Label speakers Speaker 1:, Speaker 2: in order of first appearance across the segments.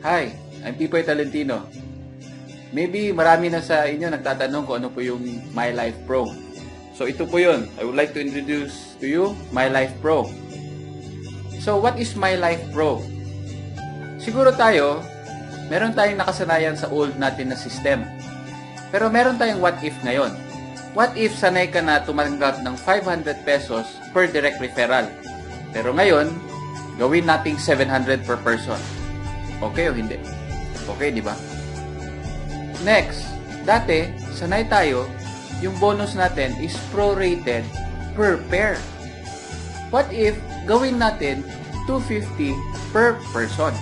Speaker 1: Hi, I'm Pipoy Talentino. Maybe marami na sa inyo nagtatanong kung ano po yung My Life Pro. So ito po yun. I would like to introduce to you My Life Pro. So what is My Life Pro? Siguro tayo, meron tayong nakasanayan sa old natin na system. Pero meron tayong what if ngayon. What if sanay ka na tumanggap ng 500 pesos per direct referral? Pero ngayon, gawin nating 700 per person. Okay o hindi? Okay, di ba? Next, dati, sanay tayo, yung bonus natin is prorated per pair. What if gawin natin 250 per person?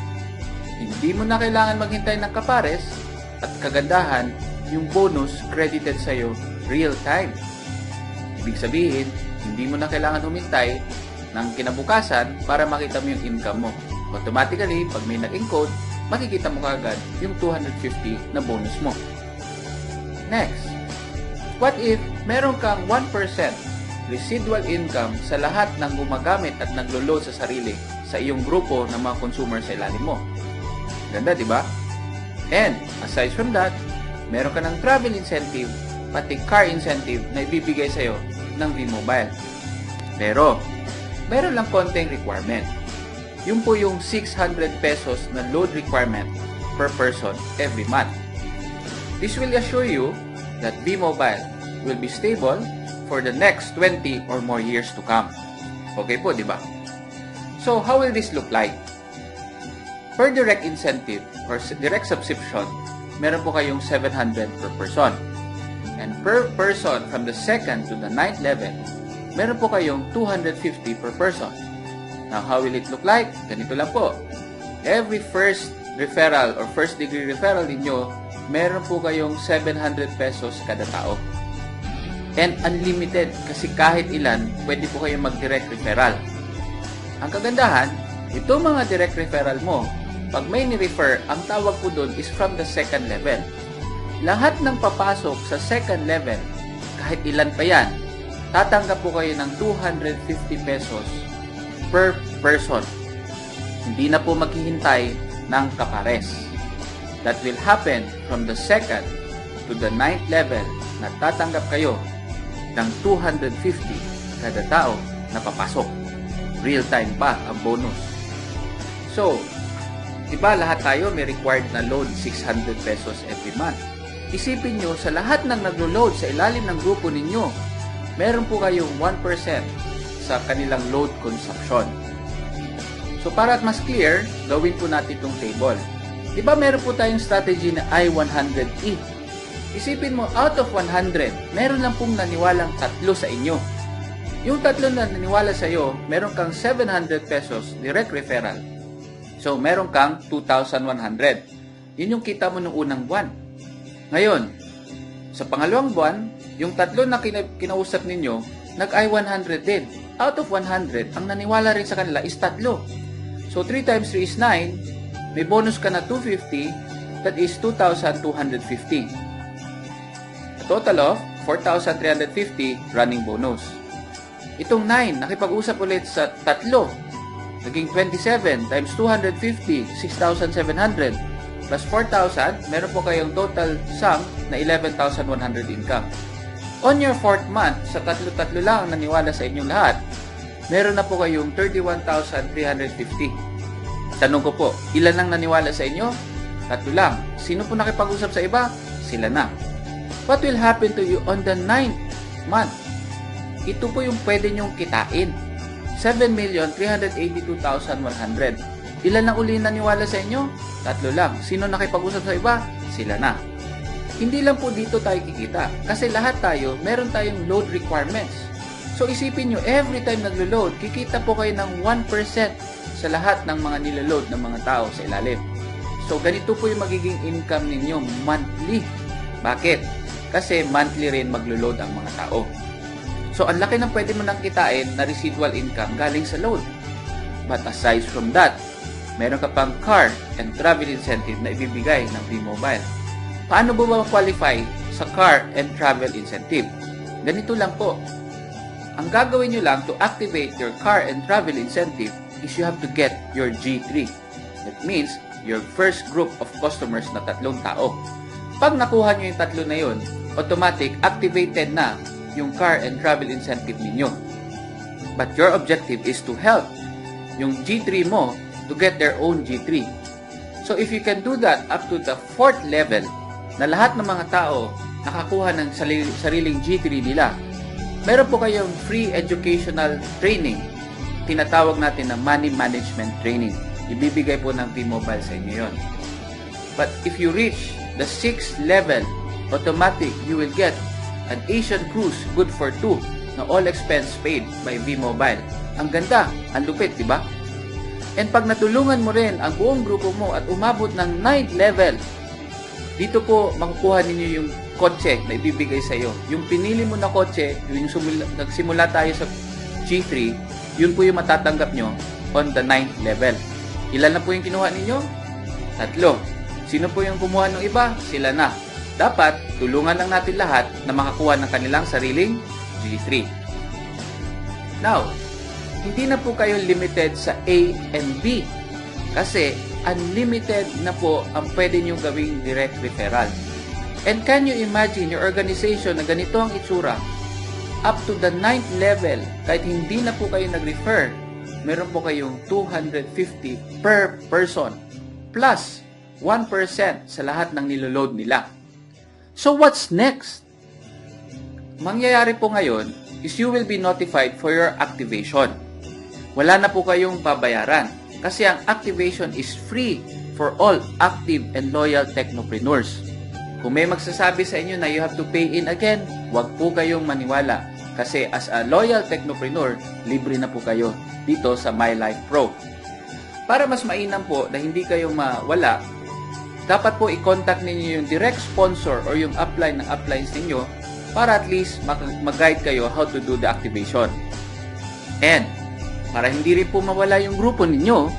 Speaker 1: Hindi mo na kailangan maghintay ng kapares at kagandahan, yung bonus credited sa'yo real time. Ibig sabihin, hindi mo na kailangan humintay ng kinabukasan para makita mo yung income mo. Automatically, pag may nag-encode, makikita mo kagad yung 250 na bonus mo. Next, what if meron kang 1% residual income sa lahat ng gumagamit at naglo-load sa sarili sa iyong grupo ng mga consumer sa ilalim mo? Ganda, di ba? And, aside from that, meron ka ng travel incentive, pati car incentive na ibibigay sa'yo ng V-Mobile. Pero, meron lang konting requirement. Yung po yung 600 pesos na load requirement per person every month. This will assure you that V-Mobile will be stable for the next 20 or more years to come. Okay po, di ba? So, how will this look like? Per direct incentive or direct subscription, meron po kayong 700 per person. And per person from the second to the ninth level, meron po kayong 250 per person. Now, how will it look like? Ganito lang po. Every first referral or first degree referral ninyo, meron po kayong 700 pesos kada tao. And unlimited kasi kahit ilan, pwede po kayong mag-direct referral. Ang kagandahan, ito mga direct referral mo, pag may ni-refer, ang tawag po doon is from the second level. Lahat ng papasok sa second level, kahit ilan pa yan, tatanggap po kayo ng 250 pesos per person. Hindi na po maghihintay ng kapares. That will happen from the second to the ninth level na tatanggap kayo ng 250 kada tao na papasok. Real time pa ang bonus. So, di ba lahat tayo may required na load 600 pesos every month? Isipin nyo, sa lahat ng naglo-load sa ilalim ng grupo ninyo, meron po kayong 1% sa kanilang load consumption. So para at mas clear, gawin po natin itong table. Di ba meron po tayong strategy na I-100E? Isipin mo, out of 100, meron lang pong naniwalang tatlo sa inyo. Yung tatlo na naniwala sa iyo, meron kang 700 pesos direct referral. So meron kang 2,100. Yun yung kita mo nung unang buwan. Ngayon, sa pangalawang buwan, yung tatlo na kina- kinausap ninyo, nag-I-100 din. Out of 100, ang naniwala rin sa kanila is tatlo. So 3 times 3 is 9. May bonus ka na 250. That is 2,250. A total of 4,350 running bonus. Itong 9, nakipag-usap ulit sa tatlo. Naging 27 times 250, 6,700 plus 4,000, meron po kayong total sum na 11,100 income. On your fourth month, sa tatlo-tatlo lang ang naniwala sa inyong lahat, meron na po kayong 31,350. Tanong ko po, ilan lang naniwala sa inyo? Tatlo lang. Sino po nakipag-usap sa iba? Sila na. What will happen to you on the ninth month? Ito po yung pwede nyong kitain. 7,382,100. Ilan lang uli naniwala sa inyo? Tatlo lang. Sino nakipag-usap sa iba? Sila na. Hindi lang po dito tayo kikita. Kasi lahat tayo, meron tayong load requirements. So isipin nyo, every time naglo-load, kikita po kayo ng 1% sa lahat ng mga niloload ng mga tao sa ilalim. So ganito po yung magiging income ninyo monthly. Bakit? Kasi monthly rin maglo-load ang mga tao. So ang laki ng pwede mo nang kitain na residual income galing sa load. But aside from that, meron ka pang car and travel incentive na ibibigay ng V-Mobile. Paano ba ma-qualify sa car and travel incentive? Ganito lang po. Ang gagawin nyo lang to activate your car and travel incentive is you have to get your G3. That means, your first group of customers na tatlong tao. Pag nakuha nyo yung tatlo na yun, automatic activated na yung car and travel incentive ninyo. But your objective is to help yung G3 mo to get their own G3. So if you can do that up to the fourth level, na lahat ng mga tao nakakuha ng sarili- sariling G3 nila, meron po kayong free educational training. Tinatawag natin na money management training. Ibibigay po ng T-Mobile sa inyo yon. But if you reach the sixth level, automatic you will get an Asian cruise good for two na all expense paid by V-Mobile. Ang ganda, ang lupit, di ba? And pag natulungan mo rin ang buong grupo mo at umabot ng ninth level, dito po makukuha ninyo yung kotse na ibibigay sa iyo. Yung pinili mo na kotse, yung sumula, nagsimula tayo sa G3, yun po yung matatanggap nyo on the ninth level. Ilan na po yung kinuha ninyo? Tatlo. Sino po yung kumuha ng iba? Sila na. Dapat, tulungan lang natin lahat na makakuha ng kanilang sariling G3. Now, hindi na po kayo limited sa A and B kasi unlimited na po ang pwede nyo gawing direct referral. And can you imagine your organization na ganito ang itsura? Up to the ninth level, kahit hindi na po kayo nag-refer, meron po kayong 250 per person plus 1% sa lahat ng niloload nila. So what's next? Mangyayari po ngayon is you will be notified for your activation. Wala na po kayong babayaran kasi ang activation is free for all active and loyal technopreneurs. Kung may magsasabi sa inyo na you have to pay in again, huwag po kayong maniwala kasi as a loyal technopreneur, libre na po kayo dito sa My Life Pro. Para mas mainam po na hindi kayo mawala, dapat po i-contact ninyo yung direct sponsor or yung upline ng uplines ninyo para at least mag- mag-guide kayo how to do the activation. And, para hindi rin po mawala yung grupo ninyo,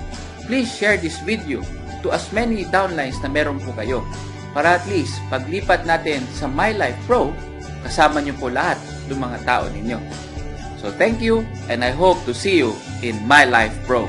Speaker 1: please share this video to as many downlines na meron po kayo. Para at least, paglipat natin sa My Life Pro, kasama nyo po lahat ng mga tao ninyo. So thank you and I hope to see you in My Life Pro.